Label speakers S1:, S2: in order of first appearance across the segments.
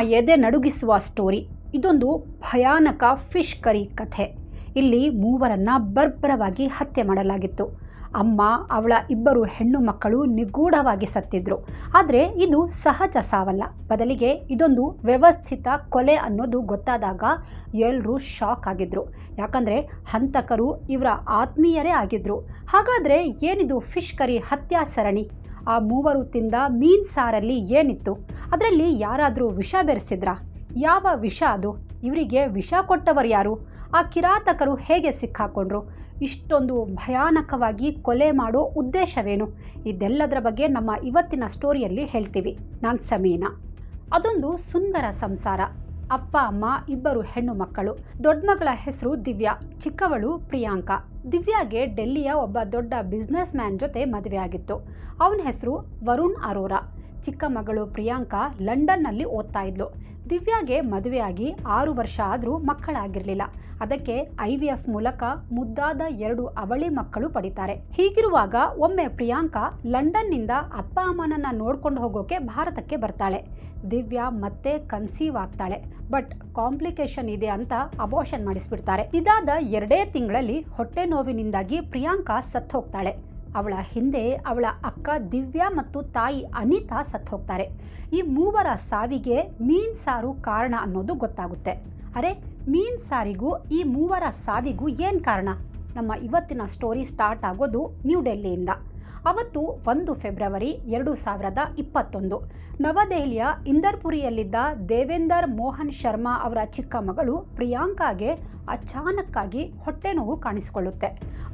S1: ಎದೆ ನಡುಗಿಸುವ ಸ್ಟೋರಿ ಇದೊಂದು ಭಯಾನಕ ಫಿಶ್ ಕರಿ ಕಥೆ. ಇಲ್ಲಿ ಮೂವರನ್ನ ಬರ್ಬರವಾಗಿ ಹತ್ಯೆ ಮಾಡಲಾಗಿತ್ತು. ಅಮ್ಮ, ಅವಳ ಇಬ್ಬರು ಹೆಣ್ಣು ಮಕ್ಕಳು ನಿಗೂಢವಾಗಿ ಸತ್ತಿದ್ರು. ಆದರೆ ಇದು ಸಹಜ ಸಾವಲ್ಲ. ಬದಲಿಗೆ ಇದೊಂದು ವ್ಯವಸ್ಥಿತ ಕೊಲೆ ಅನ್ನೋದು ಗೊತ್ತಾದಾಗ ಎಲ್ಲರೂ ಶಾಕ್ ಆಗಿದ್ರು. ಯಾಕಂದರೆ ಹಂತಕರು ಇವರ ಆತ್ಮೀಯರೇ ಆಗಿದ್ರು. ಹಾಗಾದರೆ ಏನಿದು ಫಿಶ್ ಕರಿ ಹತ್ಯಾ ಸರಣಿ? ಆ ಮೂವರು ತಿಂದ ಮೀನ್ ಸಾರಲ್ಲಿ ಏನಿತ್ತು? ಅದರಲ್ಲಿ ಯಾರಾದರೂ ವಿಷ ಬೆರೆಸಿದ್ರಾ? ಯಾವ ವಿಷ ಅದು? ಇವರಿಗೆ ವಿಷ ಕೊಟ್ಟವರು ಯಾರು? ಆ ಕಿರಾತಕರು ಹೇಗೆ ಸಿಕ್ಕಾಕೊಂಡ್ರು? ಇಷ್ಟೊಂದು ಭಯಾನಕವಾಗಿ ಕೊಲೆ ಮಾಡೋ ಉದ್ದೇಶವೇನು? ಇದೆಲ್ಲದರ ಬಗ್ಗೆ ನಮ್ಮ ಇವತ್ತಿನ ಸ್ಟೋರಿಯಲ್ಲಿ ಹೇಳ್ತೀವಿ. ನಾನು ಸಮೀನಾ. ಅದೊಂದು ಸುಂದರ ಸಂಸಾರ. ಅಪ್ಪ, ಅಮ್ಮ, ಇಬ್ಬರು ಹೆಣ್ಣು ಮಕ್ಕಳು. ದೊಡ್ಡ ಮಗಳ ಹೆಸರು ದಿವ್ಯಾ, ಚಿಕ್ಕವಳು ಪ್ರಿಯಾಂಕಾ. ದಿವ್ಯಾಗೆ ಡೆಲ್ಲಿಯ ಒಬ್ಬ ದೊಡ್ಡ ಬಿಸ್ನೆಸ್ ಮ್ಯಾನ್ ಜೊತೆ ಮದುವೆ ಆಗಿತ್ತು ಅವನ ಹೆಸರು ವರುಣ್ ಅರೋರಾ. ಚಿಕ್ಕ ಮಗಳು ಪ್ರಿಯಾಂಕಾ ಲಂಡನ್ನಲ್ಲಿ ಓದ್ತಾ ಇದ್ಲು. ದಿವ್ಯಾಗೆ ಮದುವೆಯಾಗಿ ಆರು ವರ್ಷ ಆದರೂ ಮಕ್ಕಳಾಗಿರಲಿಲ್ಲ. ಅದಕ್ಕೆ ಐ ವಿ ಎಫ್ ಮೂಲಕ ಮುದ್ದಾದ ಎರಡು ಅವಳಿ ಮಕ್ಕಳು ಪಡಿತಾರೆ. ಹೀಗಿರುವಾಗ ಒಮ್ಮೆ ಪ್ರಿಯಾಂಕಾ ಲಂಡನ್ನಿಂದ ಅಪ್ಪ ಅಮ್ಮನನ್ನ ನೋಡ್ಕೊಂಡು ಹೋಗೋಕೆ ಭಾರತಕ್ಕೆ ಬರ್ತಾಳೆ. ದಿವ್ಯಾ ಮತ್ತೆ ಕನ್ಸೀವ್ ಆಗ್ತಾಳೆ. ಬಟ್ ಕಾಂಪ್ಲಿಕೇಶನ್ ಇದೆ ಅಂತ ಅಬೋಷನ್ ಮಾಡಿಸ್ಬಿಡ್ತಾರೆ. ಇದಾದ ಎರಡೇ ತಿಂಗಳಲ್ಲಿ ಹೊಟ್ಟೆ ನೋವಿನಿಂದಾಗಿ ಪ್ರಿಯಾಂಕಾ ಸತ್ತು ಹೋಗ್ತಾಳೆ ಅವಳ ಹಿಂದೆ ಅವಳ ಅಕ್ಕ ದಿವ್ಯಾ ಮತ್ತು ತಾಯಿ ಅನಿತಾ ಸತ್ತು ಹೋಗ್ತಾರೆ ಈ ಮೂವರ ಸಾವಿಗೆ ಮೀನ್ ಸಾರು ಕಾರಣ ಅನ್ನೋದು ಗೊತ್ತಾಗುತ್ತೆ. ಅರೆ, ಮೀನ್ ಸಾರಿಗೂ ಈ ಮೂವರ ಸಾವಿಗೂ ಏನು ಕಾರಣ? ನಮ್ಮ ಇವತ್ತಿನ ಸ್ಟೋರಿ ಸ್ಟಾರ್ಟ್ ಆಗೋದು ನ್ಯೂ ಡೆಲ್ಲಿಯಿಂದ ಅವತ್ತು ಒಂದು ಫೆಬ್ರವರಿ ಎರಡು ಸಾವಿರದ ಇಪ್ಪತ್ತೊಂದು. ನವದೆಹಲಿಯ ಇಂದರ್ಪುರಿಯಲ್ಲಿದ್ದ ದೇವೇಂದರ್ ಮೋಹನ್ ಶರ್ಮಾ ಅವರ ಚಿಕ್ಕ ಮಗಳು ಪ್ರಿಯಾಂಕಾಗೆ ಅಚಾನಕ್ಕಾಗಿ ಹೊಟ್ಟೆ ನೋವು ಕಾಣಿಸಿಕೊಳ್ಳುತ್ತೆ.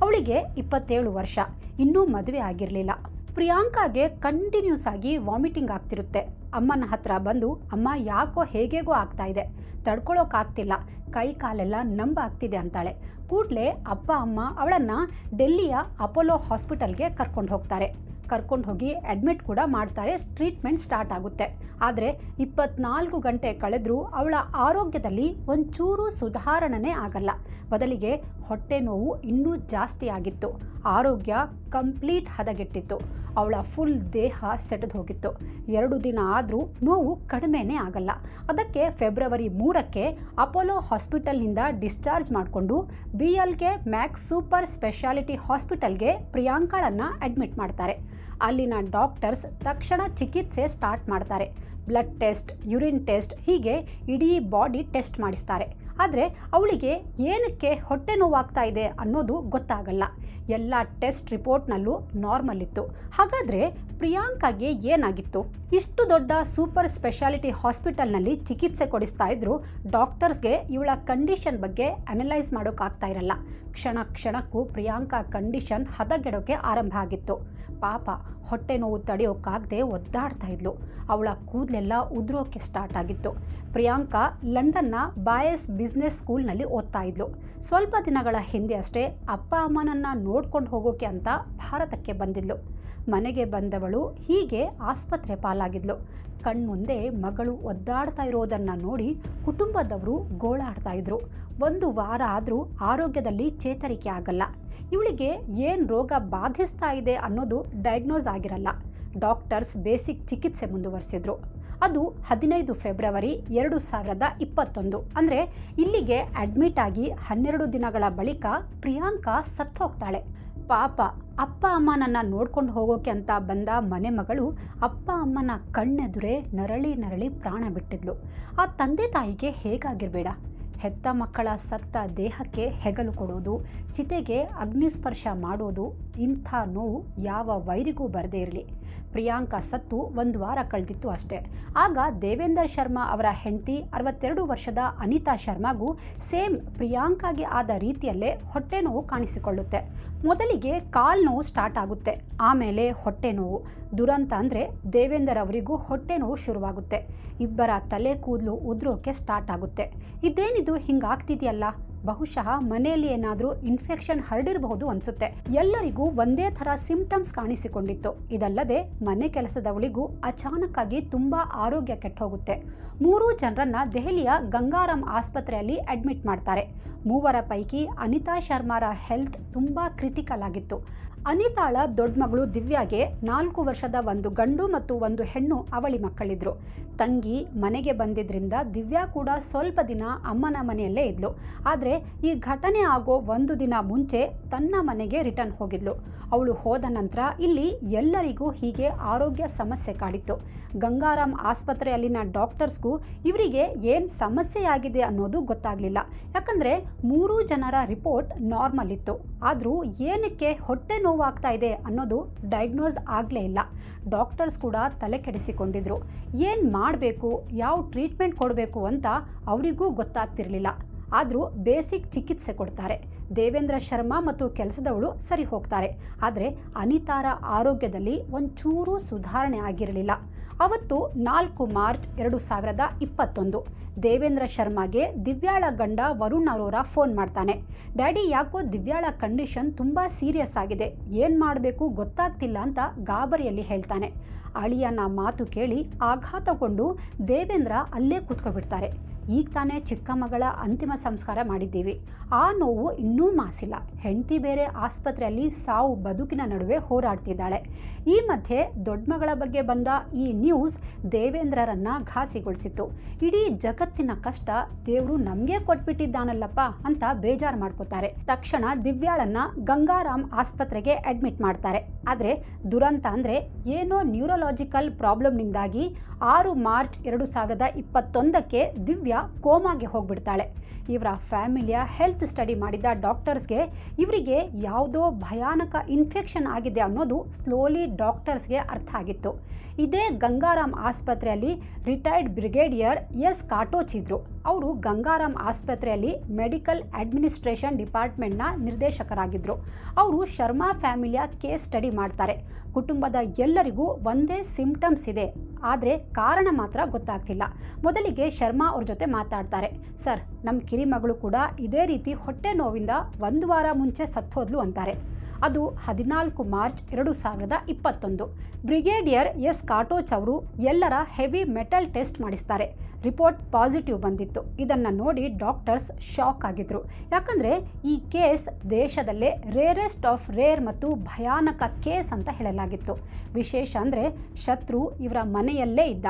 S1: ಅವಳಿಗೆ ಇಪ್ಪತ್ತೇಳು ವರ್ಷ. ಇನ್ನೂ ಮದುವೆ ಆಗಿರಲಿಲ್ಲ. ಪ್ರಿಯಾಂಕಾಗೆ ಕಂಟಿನ್ಯೂಸ್ ಆಗಿ ವಾಮಿಟಿಂಗ್ ಆಗ್ತಿರುತ್ತೆ. ಅಮ್ಮನ ಹತ್ರ ಬಂದು, ಅಮ್ಮ, ಯಾಕೋ ಹೇಗೇಗೋ ಆಗ್ತಾ ಇದೆ. ತಡ್ಕೊಳ್ಳೋಕ್ಕಾಗ್ತಿಲ್ಲ ಕೈ ಕಾಲೆಲ್ಲ ನಂಬಾಗ್ತಿದೆ ಅಂತಾಳೆ. ಕೂಡಲೇ ಅಪ್ಪ, ಅಮ್ಮ ಅವಳನ್ನು ಡೆಲ್ಲಿಯ ಅಪೋಲೋ ಹಾಸ್ಪಿಟಲ್ಗೆ ಕರ್ಕೊಂಡು ಹೋಗ್ತಾರೆ. ಕರ್ಕೊಂಡು ಹೋಗಿ ಅಡ್ಮಿಟ್ ಕೂಡ ಮಾಡ್ತಾರೆ, ಟ್ರೀಟ್ಮೆಂಟ್ ಸ್ಟಾರ್ಟ್ ಆಗುತ್ತೆ. ಆದರೆ ಇಪ್ಪತ್ನಾಲ್ಕು ಗಂಟೆ ಕಳೆದರೂ ಅವಳ ಆರೋಗ್ಯದಲ್ಲಿ ಒಂಚೂರು ಸುಧಾರಣೆ ಆಗಲ್ಲ. ಬದಲಿಗೆ ಹೊಟ್ಟೆ ನೋವು ಇನ್ನೂ ಜಾಸ್ತಿ ಆಗಿತ್ತು. ಆರೋಗ್ಯ ಕಂಪ್ಲೀಟ್ ಹದಗೆಟ್ಟಿತ್ತು. ಅವಳ ಫುಲ್ ದೇಹ ಸೆಟೆದು ಹೋಗಿತ್ತು. ಎರಡು ದಿನ ಆದರೂ ನೋವು ಕಡಿಮೆನೇ ಆಗಲ್ಲ. ಅದಕ್ಕೆ ಫೆಬ್ರವರಿ ಮೂರಕ್ಕೆ ಅಪೋಲೋ ಹಾಸ್ಪಿಟಲ್ನಿಂದ ಡಿಸ್ಚಾರ್ಜ್ ಮಾಡಿಕೊಂಡು ಬಿ ಎಲ್ಗೆ ಮ್ಯಾಕ್ಸ್ ಸೂಪರ್ ಸ್ಪೆಷಾಲಿಟಿ ಹಾಸ್ಪಿಟಲ್ಗೆ ಪ್ರಿಯಾಂಕಾಳನ್ನು ಅಡ್ಮಿಟ್ ಮಾಡ್ತಾರೆ. ಅಲ್ಲಿನ ಡಾಕ್ಟರ್ಸ್ ತಕ್ಷಣ ಚಿಕಿತ್ಸೆ ಸ್ಟಾರ್ಟ್ ಮಾಡ್ತಾರೆ. ಬ್ಲಡ್ ಟೆಸ್ಟ್ ಯುರಿನ್ ಟೆಸ್ಟ್ ಹೀಗೆ ಇಡೀ ಬಾಡಿ ಟೆಸ್ಟ್ ಮಾಡಿಸ್ತಾರೆ. ಆದರೆ ಅವಳಿಗೆ ಏನಕ್ಕೆ ಹೊಟ್ಟೆ ನೋವಾಗ್ತಾ ಇದೆ ಅನ್ನೋದು ಗೊತ್ತಾಗಲ್ಲ. ಎಲ್ಲ ಟೆಸ್ಟ್ ರಿಪೋರ್ಟ್ನಲ್ಲೂ ನಾರ್ಮಲ್ ಇತ್ತು ಹಾಗಾದರೆ ಪ್ರಿಯಾಂಕಾಗೆ ಏನಾಗಿತ್ತು? ಇಷ್ಟು ದೊಡ್ಡ ಸೂಪರ್ ಸ್ಪೆಷಾಲಿಟಿ ಹಾಸ್ಪಿಟಲ್ನಲ್ಲಿ ಚಿಕಿತ್ಸೆ ಕೊಡಿಸ್ತಾ ಇದ್ರು ಡಾಕ್ಟರ್ಸ್ಗೆ ಇವಳ ಕಂಡೀಷನ್ ಬಗ್ಗೆ ಅನಲೈಸ್ ಮಾಡೋಕ್ಕಾಗ್ತಾ ಇರಲ್ಲ. ಕ್ಷಣ ಕ್ಷಣಕ್ಕೂ ಪ್ರಿಯಾಂಕಾ ಕಂಡೀಷನ್ ಹದಗೆಡೋಕೆ ಆರಂಭ ಆಗಿತ್ತು. ಪಾಪ, ಹೊಟ್ಟೆ ನೋವು ತಡೆಯೋಕ್ಕಾಗದೆ ಒದ್ದಾಡ್ತಾ ಇದ್ಲು. ಅವಳ ಕೂದಲೆಲ್ಲ ಉದುರೋಕೆ ಸ್ಟಾರ್ಟ್ ಆಗಿತ್ತು. ಪ್ರಿಯಾಂಕಾ ಲಂಡನ್ನ ಬಾಯಸ್ ಬಿಸ್ನೆಸ್ ಸ್ಕೂಲ್ನಲ್ಲಿ ಓದ್ತಾ ಇದ್ಲು. ಸ್ವಲ್ಪ ದಿನಗಳ ಹಿಂದೆ ಅಷ್ಟೇ ಅಪ್ಪ, ಅಮ್ಮನನ್ನು ನೋಡ್ಕೊಂಡು ಹೋಗೋಕೆ ಅಂತ ಭಾರತಕ್ಕೆ ಬಂದಿದ್ಲು. ಮನೆಗೆ ಬಂದವಳು ಹೀಗೆ ಆಸ್ಪತ್ರೆ ಪಾಲಾಗಿದ್ಲು. ಕಣ್ಮುಂದೆ ಮಗಳು ಒದ್ದಾಡ್ತಾ ಇರೋದನ್ನು ನೋಡಿ ಕುಟುಂಬದವರು ಗೋಳಾಡ್ತಾ ಇದ್ರು. ಒಂದು ವಾರ ಆದರೂ ಆರೋಗ್ಯದಲ್ಲಿ ಚೇತರಿಕೆ ಆಗಲ್ಲ. ಇವಳಿಗೆ ಏನು ರೋಗ ಬಾಧಿಸ್ತಾ ಇದೆ ಅನ್ನೋದು ಡಯಾಗ್ನೋಸ್ ಆಗಿರಲ್ಲ. ಡಾಕ್ಟರ್ಸ್ ಬೇಸಿಕ್ ಚಿಕಿತ್ಸೆ ಮುಂದುವರಿಸಿದ್ರು. ಅದು ಹದಿನೈದು ಫೆಬ್ರವರಿ ಎರಡು ಸಾವಿರದ ಇಪ್ಪತ್ತೊಂದು. ಅಂದರೆ ಇಲ್ಲಿಗೆ ಅಡ್ಮಿಟ್ ಆಗಿ ಹನ್ನೆರಡು ದಿನಗಳ ಬಳಿಕ ಪ್ರಿಯಾಂಕಾ ಸತ್ತು ಹೋಗ್ತಾಳೆ ಪಾಪ ಅಪ್ಪ ಅಮ್ಮನನ್ನು ನೋಡ್ಕೊಂಡು ಹೋಗೋಕೆ ಅಂತ ಬಂದ ಮನೆ ಮಗಳು ಅಪ್ಪ ಅಮ್ಮನ ಕಣ್ಣೆದುರೇ ನರಳಿ ನರಳಿ ಪ್ರಾಣ ಬಿಟ್ಟಿದ್ಲು. ಆ ತಂದೆ ತಾಯಿಗೆ ಹೇಗಾಗಿರಬೇಡ? ಹೆತ್ತ ಮಕ್ಕಳ ಸತ್ತ ದೇಹಕ್ಕೆ ಹೆಗಲು ಕೊಡೋದು, ಚಿತೆಗೆ ಅಗ್ನಿಸ್ಪರ್ಶ ಮಾಡೋದು ಇಂಥ ನೋವು ಯಾವ ವೈರಿಗೂ ಬರದೇ ಇರಲಿ. ಪ್ರಿಯಾಂಕಾ ಸತ್ತು ಒಂದು ವಾರ ಕಳೆದಿತ್ತು ಅಷ್ಟೇ. ಆಗ ದೇವೇಂದರ್ ಶರ್ಮಾ ಅವರ ಹೆಂಡತಿ ಅರವತ್ತೆರಡು ವರ್ಷದ ಅನಿತಾ ಶರ್ಮಾಗೂ ಸೇಮ್ ಪ್ರಿಯಾಂಕಾಗೆ ಆದ ರೀತಿಯಲ್ಲೇ ಹೊಟ್ಟೆ ನೋವು ಕಾಣಿಸಿಕೊಳ್ಳುತ್ತೆ. ಮೊದಲಿಗೆ ಕಾಲ್ ನೋವು ಸ್ಟಾರ್ಟ್ ಆಗುತ್ತೆ, ಆಮೇಲೆ ಹೊಟ್ಟೆ ನೋವು. ದುರಂತ ಅಂದರೆ ದೇವೇಂದರ್ ಅವರಿಗೂ ಹೊಟ್ಟೆ ನೋವು ಶುರುವಾಗುತ್ತೆ. ಇಬ್ಬರ ತಲೆ ಕೂದಲು ಉದುರೋಕೆ ಸ್ಟಾರ್ಟ್ ಆಗುತ್ತೆ. ಇದೇನಿದು ಹಿಂಗಾಗ್ತಿದೆಯಲ್ಲ? ಬಹುಶಃ ಮನೆಯಲ್ಲಿ ಏನಾದರೂ ಇನ್ಫೆಕ್ಷನ್ ಹರಡಿರಬಹುದು ಅನಿಸುತ್ತೆ. ಎಲ್ಲರಿಗೂ ಒಂದೇ ಥರ ಸಿಂಪ್ಟಮ್ಸ್ ಕಾಣಿಸಿಕೊಂಡಿತ್ತು. ಇದಲ್ಲದೆ ಮನೆ ಕೆಲಸದವಳಿಗೂ ಅಚಾನಕ್ಕಾಗಿ ತುಂಬ ಆರೋಗ್ಯ ಕೆಟ್ಟೋಗುತ್ತೆ. ಮೂರೂ ಜನರನ್ನ ದೆಹಲಿಯ ಗಂಗಾರಾಮ್ ಆಸ್ಪತ್ರೆಯಲ್ಲಿ ಅಡ್ಮಿಟ್ ಮಾಡ್ತಾರೆ. ಮೂವರ ಪೈಕಿ ಅನಿತಾ ಶರ್ಮಾರ ಹೆಲ್ತ್ ತುಂಬ ಕ್ರಿಟಿಕಲ್ ಆಗಿತ್ತು. ಅನಿತಾಳ ದೊಡ್ಡ ಮಗಳು ದಿವ್ಯಾಗೆ ನಾಲ್ಕು ವರ್ಷದ ಒಂದು ಗಂಡು ಮತ್ತು ಒಂದು ಹೆಣ್ಣು ಅವಳಿ ಮಕ್ಕಳಿದ್ರು. ತಂಗಿ ಮನೆಗೆ ಬಂದಿದ್ರಿಂದ ದಿವ್ಯಾ ಕೂಡ ಸ್ವಲ್ಪ ದಿನ ಅಮ್ಮನ ಮನೆಯಲ್ಲೇ ಇದ್ಲು. ಆದರೆ ಈ ಘಟನೆ ಆಗೋ ಒಂದು ದಿನ ಮುಂಚೆ ತನ್ನ ಮನೆಗೆ ರಿಟರ್ನ್ ಹೋಗಿದ್ಲು. ಅವಳು ಹೋದ ನಂತರ ಇಲ್ಲಿ ಎಲ್ಲರಿಗೂ ಹೀಗೆ ಆರೋಗ್ಯ ಸಮಸ್ಯೆ ಕಾಡಿತ್ತು. ಗಂಗಾರಾಮ್ ಆಸ್ಪತ್ರೆಯಲ್ಲಿನ ಡಾಕ್ಟರ್ಸ್ಗೂ ಇವರಿಗೆ ಏನು ಸಮಸ್ಯೆಯಾಗಿದೆ ಅನ್ನೋದು ಗೊತ್ತಾಗಲಿಲ್ಲ. ಯಾಕಂದರೆ ಮೂರೂ ಜನರ ರಿಪೋರ್ಟ್ ನಾರ್ಮಲ್ ಇತ್ತು. ಆದರೂ ಏನಕ್ಕೆ ಹೊಟ್ಟೆ ನೋವಾಗ್ತಾ ಇದೆ ಅನ್ನೋದು ಡಯಾಗ್ನೋಸ್ ಆಗಲೇ ಇಲ್ಲ. ಡಾಕ್ಟರ್ಸ್ ಕೂಡ ತಲೆ ಕೆಡಿಸಿಕೊಂಡಿದ್ರು. ಏನು ಮಾಡಬೇಕು, ಯಾವ ಟ್ರೀಟ್ಮೆಂಟ್ ಕೊಡಬೇಕು ಅಂತ ಅವರಿಗೂ ಗೊತ್ತಾಗ್ತಿರಲಿಲ್ಲ. ಆದರೂ ಬೇಸಿಕ್ ಚಿಕಿತ್ಸೆ ಕೊಡ್ತಾರೆ. ದೇವೇಂದ್ರ ಶರ್ಮಾ ಮತ್ತು ಕೆಲಸದವಳು ಸರಿ ಹೋಗ್ತಾರೆ ಆದರೆ ಅನಿತಾರ ಆರೋಗ್ಯದಲ್ಲಿ ಒಂಚೂರೂ ಸುಧಾರಣೆ ಆಗಿರಲಿಲ್ಲ. ಅವತ್ತು ನಾಲ್ಕು ಮಾರ್ಚ್ ಎರಡು ಸಾವಿರದ ಇಪ್ಪತ್ತೊಂದು. ದೇವೇಂದ್ರ ಶರ್ಮಾಗೆ ದಿವ್ಯಾಳ ಗಂಡ ವರುಣ್ ಅರೋರ ಫೋನ್ ಮಾಡ್ತಾನೆ. ಡ್ಯಾಡಿ, ಯಾಕೋ ದಿವ್ಯಾಳ ಕಂಡೀಷನ್ ತುಂಬ ಸೀರಿಯಸ್ ಆಗಿದೆ. ಏನು ಮಾಡಬೇಕು ಗೊತ್ತಾಗ್ತಿಲ್ಲ ಅಂತ ಗಾಬರಿಯಲ್ಲಿ ಹೇಳ್ತಾನೆ. ಅಳಿಯನ ಮಾತು ಕೇಳಿ ಆಘಾತಗೊಂಡು ದೇವೇಂದ್ರ ಅಲ್ಲೇ ಕೂತ್ಕೊಬಿಡ್ತಾರೆ. ಈಗ ತಾನೇ ಚಿಕ್ಕ ಮಗಳ ಅಂತಿಮ ಸಂಸ್ಕಾರ ಮಾಡಿದ್ದೀವಿ. ಆ ನೋವು ಇನ್ನೂ ಮಾಸಿಲ್ಲ. ಹೆಂಡತಿ ಬೇರೆ ಆಸ್ಪತ್ರೆಯಲ್ಲಿ ಸಾವು ಬದುಕಿನ ನಡುವೆ ಹೋರಾಡ್ತಿದ್ದಾಳೆ. ಈ ಮಧ್ಯೆ ದೊಡ್ಡ ಮಗಳ ಬಗ್ಗೆ ಬಂದ ಈ ನ್ಯೂಸ್ ದೇವೇಂದ್ರರನ್ನ ಘಾಸಿಗೊಳಿಸಿತ್ತು. ಇಡೀ ಜಗತ್ತಿನ ಕಷ್ಟ ದೇವರು ನಮಗೆ ಕೊಟ್ಬಿಟ್ಟಿದ್ದಾನಲ್ಲಪ್ಪ ಅಂತ ಬೇಜಾರು ಮಾಡ್ಕೋತಾರೆ. ತಕ್ಷಣ ದಿವ್ಯಾಳನ್ನ ಗಂಗಾರಾಮ್ ಆಸ್ಪತ್ರೆಗೆ ಅಡ್ಮಿಟ್ ಮಾಡ್ತಾರೆ. ಆದರೆ ದುರಂತ ಅಂದರೆ ಏನೋ ನ್ಯೂರೋಲಾಜಿಕಲ್ ಪ್ರಾಬ್ಲಮ್ನಿಂದಾಗಿ ಆರು ಮಾರ್ಚ್ ಎರಡು ಸಾವಿರದ ಇಪ್ಪತ್ತೊಂದಕ್ಕೆ ದಿವ್ಯಾ ಕೋಮಾಗೆ ಹೋಗ್ಬಿಡ್ತಾಳೆ. ಇವರ ಫ್ಯಾಮಿಲಿಯ ಹೆಲ್ತ್ ಸ್ಟಡಿ ಮಾಡಿದ ಡಾಕ್ಟರ್ಸ್ಗೆ ಇವರಿಗೆ ಯಾವುದೋ ಭಯಾನಕ ಇನ್ಫೆಕ್ಷನ್ ಆಗಿದೆ ಅನ್ನೋದು ಸ್ಲೋಲಿ ಡಾಕ್ಟರ್ಸ್ಗೆ ಅರ್ಥ ಆಗಿತ್ತು. ಇದೇ ಗಂಗಾರಾಮ್ ಆಸ್ಪತ್ರೆಯಲ್ಲಿ ರಿಟೈರ್ಡ್ ಬ್ರಿಗೇಡಿಯರ್ ಎಸ್ ಕಾಟೋಚಿದ್ರು. ಅವರು ಗಂಗಾರಾಮ್ ಆಸ್ಪತ್ರೆಯಲ್ಲಿ ಮೆಡಿಕಲ್ ಅಡ್ಮಿನಿಸ್ಟ್ರೇಷನ್ ಡಿಪಾರ್ಟ್ಮೆಂಟ್ನ ನಿರ್ದೇಶಕರಾಗಿದ್ದರು ಅವರು ಶರ್ಮಾ ಫ್ಯಾಮಿಲಿಯ ಕೇಸ್ ಸ್ಟಡಿ ಮಾಡ್ತಾರೆ. ಕುಟುಂಬದ ಎಲ್ಲರಿಗೂ ಒಂದೇ ಸಿಂಪ್ಟಮ್ಸ್ ಇದೆ. ಆದರೆ ಕಾರಣ ಮಾತ್ರ ಗೊತ್ತಾಗ್ತಿಲ್ಲ. ಮೊದಲಿಗೆ ಶರ್ಮಾ ಅವ್ರ ಜೊತೆ ಮಾತಾಡ್ತಾರೆ. ಸರ್ ನಮ್ಮ ಕಿರಿಮಗಳು ಕೂಡ ಇದೇ ರೀತಿ ಹೊಟ್ಟೆ ನೋವಿಂದ ಒಂದು ವಾರ ಮುಂಚೆ ಸತ್ತೋದ್ಲು ಅಂತಾರೆ. ಅದು ಹದಿನಾಲ್ಕು ಮಾರ್ಚ್ ಎರಡು ಸಾವಿರದ ಇಪ್ಪತ್ತೊಂದು. ಬ್ರಿಗೇಡಿಯರ್ ಎಸ್ ಕಾಟೋಚ್ ಅವರು ಎಲ್ಲರ ಹೆವಿ ಮೆಟಲ್ ಟೆಸ್ಟ್ ಮಾಡಿಸ್ತಾರೆ. ರಿಪೋರ್ಟ್ ಪಾಸಿಟಿವ್ ಬಂದಿತ್ತು. ಇದನ್ನು ನೋಡಿ ಡಾಕ್ಟರ್ಸ್ ಶಾಕ್ ಆಗಿದ್ರು. ಯಾಕಂದರೆ ಈ ಕೇಸ್ ದೇಶದಲ್ಲೇ ರೇರೆಸ್ಟ್ ಆಫ್ ರೇರ್ ಮತ್ತು ಭಯಾನಕ ಕೇಸ್ ಅಂತ ಹೇಳಲಾಗಿತ್ತು. ವಿಶೇಷ ಅಂದರೆ ಶತ್ರು ಇವರ ಮನೆಯಲ್ಲೇ ಇದ್ದ